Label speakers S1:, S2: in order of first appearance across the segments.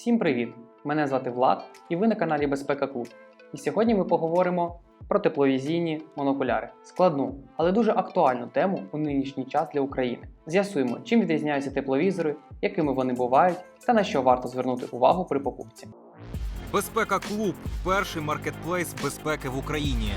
S1: Всім привіт! Мене звати Влад і ви на каналі Безпека Клуб. І сьогодні ми поговоримо про тепловізійні монокуляри. Складну, але дуже актуальну тему у нинішній час для України. З'ясуємо, чим відрізняються тепловізори, якими вони бувають та на що варто звернути увагу при покупці.
S2: Безпека Клуб перший маркетплейс безпеки в Україні.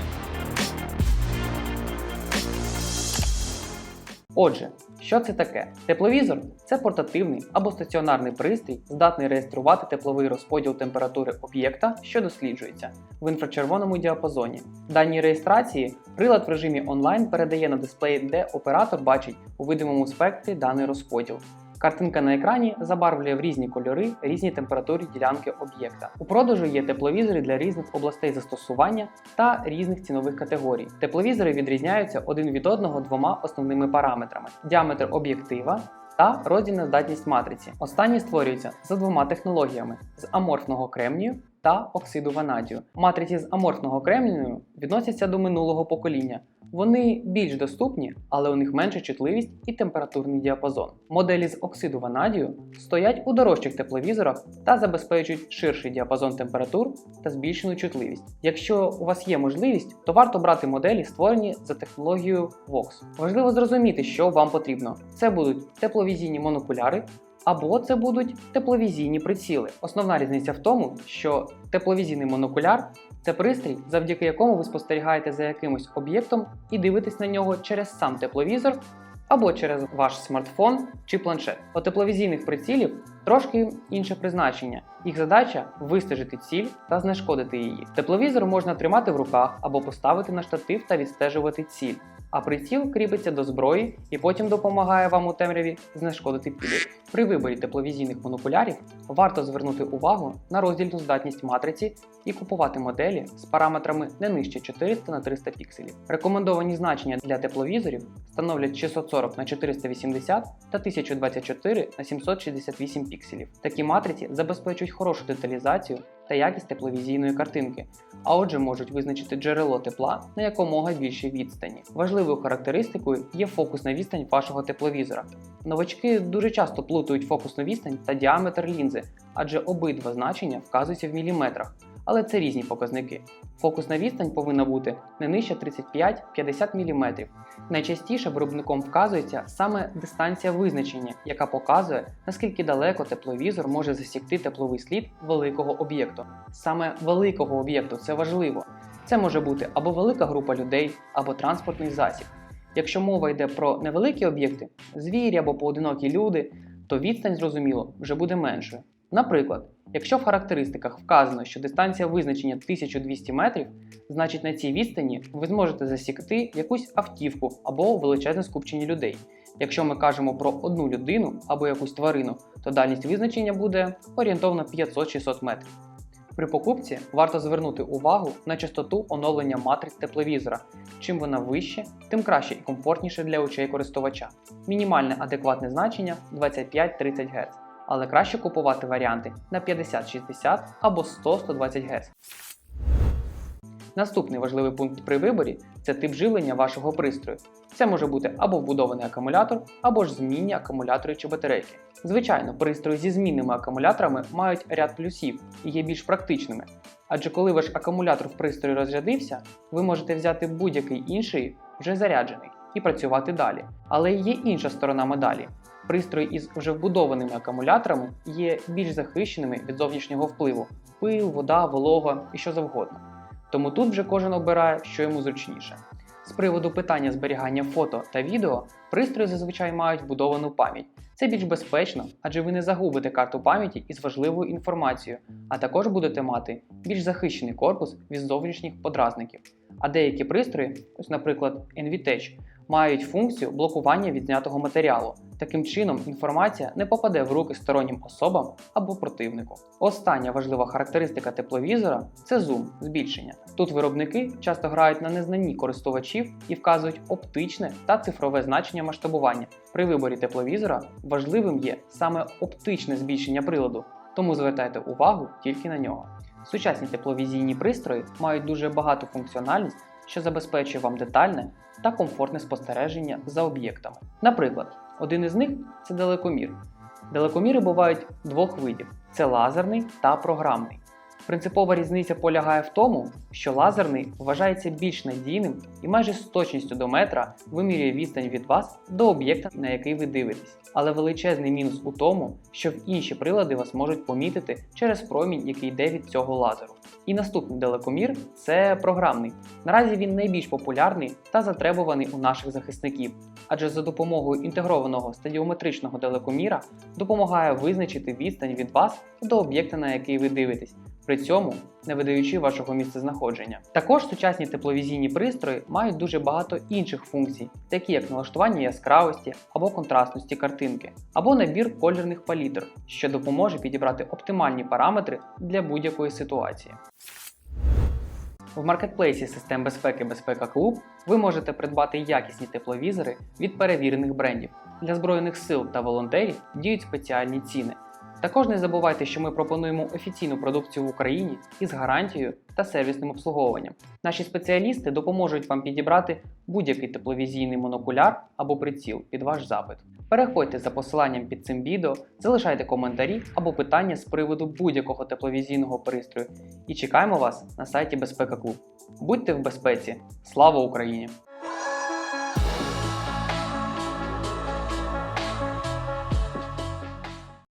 S1: Отже, що це таке? Тепловізор це портативний або стаціонарний пристрій, здатний реєструвати тепловий розподіл температури об'єкта, що досліджується в інфрачервоному діапазоні. Дані реєстрації прилад в режимі онлайн передає на дисплей, де оператор бачить у видимому спектрі даний розподіл. Картинка на екрані забарвлює в різні кольори різні температури ділянки об'єкта. У продажу є тепловізори для різних областей застосування та різних цінових категорій. Тепловізори відрізняються один від одного двома основними параметрами: діаметр об'єктива. Та роздільна здатність матриці. Останні створюються за двома технологіями: з аморфного кремнію та оксиду ванадію. Матриці з аморфного кремнію відносяться до минулого покоління. Вони більш доступні, але у них менша чутливість і температурний діапазон. Моделі з оксиду ванадію стоять у дорожчих тепловізорах та забезпечують ширший діапазон температур та збільшену чутливість. Якщо у вас є можливість, то варто брати моделі, створені за технологією VOX. Важливо зрозуміти, що вам потрібно. Це будуть тепловізійні монокуляри. Або це будуть тепловізійні приціли. Основна різниця в тому, що тепловізійний монокуляр це пристрій, завдяки якому ви спостерігаєте за якимось об'єктом і дивитесь на нього через сам тепловізор або через ваш смартфон чи планшет. У тепловізійних прицілів трошки інше призначення. Їх задача вистежити ціль та знешкодити її. Тепловізор можна тримати в руках або поставити на штатив та відстежувати ціль. А приціл кріпиться до зброї і потім допомагає вам у темряві знешкодити підліток. При виборі тепловізійних монокулярів варто звернути увагу на роздільну здатність матриці і купувати моделі з параметрами не нижче 400 на 300 пікселів. Рекомендовані значення для тепловізорів становлять 640 на 480 та 1024 на 768 пікселів. Такі матриці забезпечують хорошу деталізацію та якість тепловізійної картинки, а отже можуть визначити джерело тепла на якомога більшій відстані. Важливою характеристикою є фокусна відстань вашого тепловізора. Новачки дуже часто плутають фокусну відстань та діаметр лінзи, адже обидва значення вказуються в міліметрах, але це різні показники. Фокусна відстань повинна бути не нижче 35-50 мм. Найчастіше виробником вказується саме дистанція визначення, яка показує, наскільки далеко тепловізор може засікти тепловий слід великого об'єкту. Саме великого об'єкту це важливо. Це може бути або велика група людей, або транспортний засіб. Якщо мова йде про невеликі об'єкти, звірі або поодинокі люди, то відстань, зрозуміло, вже буде меншою. Наприклад, якщо в характеристиках вказано, що дистанція визначення 1200 метрів, значить на цій відстані ви зможете засікти якусь автівку або величезне скупчення людей. Якщо ми кажемо про одну людину або якусь тварину, то дальність визначення буде орієнтовно 500-600 метрів. При покупці варто звернути увагу на частоту оновлення матриць тепловізора. Чим вона вище, тим краще і комфортніше для очей користувача. Мінімальне адекватне значення 25-30 Гц, але краще купувати варіанти на 50-60 або 100-120 Гц. Наступний важливий пункт при виборі це тип живлення вашого пристрою. Це може бути або вбудований акумулятор, або ж змінні акумулятори чи батарейки. Звичайно, пристрої зі змінними акумуляторами мають ряд плюсів і є більш практичними. Адже коли ваш акумулятор в пристрої розрядився, ви можете взяти будь-який інший вже заряджений і працювати далі. Але є інша сторона медалі. Пристрої із вже вбудованими акумуляторами є більш захищеними від зовнішнього впливу пил, вода, волога і що завгодно. Тому тут вже кожен обирає, що йому зручніше. З приводу питання зберігання фото та відео, пристрої зазвичай мають вбудовану пам'ять. Це більш безпечно, адже ви не загубите карту пам'яті із важливою інформацією, а також будете мати більш захищений корпус від зовнішніх подразників. А деякі пристрої, ось, наприклад, NVTech, мають функцію блокування відзнятого матеріалу. Таким чином, інформація не попаде в руки стороннім особам або противнику. Остання важлива характеристика тепловізора це зум збільшення. Тут виробники часто грають на незнанні користувачів і вказують оптичне та цифрове значення масштабування. При виборі тепловізора важливим є саме оптичне збільшення приладу, тому звертайте увагу тільки на нього. Сучасні тепловізійні пристрої мають дуже багату функціональність, що забезпечує вам детальне та комфортне спостереження за об'єктами. Наприклад, один із них це далекомір. Далекоміри бувають двох видів: це лазерний та програмний. Принципова різниця полягає в тому, що лазерний вважається більш надійним і майже з точністю до метра вимірює відстань від вас до об'єкта, на який ви дивитесь. Але величезний мінус у тому, що в інші прилади вас можуть помітити через промінь, який йде від цього лазеру. І наступний далекомір це програмний. Наразі він найбільш популярний та затребуваний у наших захисників, адже за допомогою інтегрованого стадіометричного далекоміра допомагає визначити відстань від вас до об'єкта, на який ви дивитесь, при цьому не видаючи вашого місцезнаходження. Також сучасні тепловізійні пристрої мають дуже багато інших функцій, такі як налаштування яскравості або контрастності картинки, або набір кольорних палітр, що допоможе підібрати оптимальні параметри для будь-якої ситуації. В маркетплейсі систем безпеки Безпека Клуб ви можете придбати якісні тепловізори від перевірених брендів. Для Збройних сил та волонтерів діють спеціальні ціни. Також не забувайте, що ми пропонуємо офіційну продукцію в Україні із гарантією та сервісним обслуговуванням. Наші спеціалісти допоможуть вам підібрати будь-який тепловізійний монокуляр або приціл під ваш запит. Переходьте за посиланням під цим відео, залишайте коментарі або питання з приводу будь-якого тепловізійного пристрою і чекаємо вас на сайті Безпека Клуб. Будьте в безпеці! Слава Україні!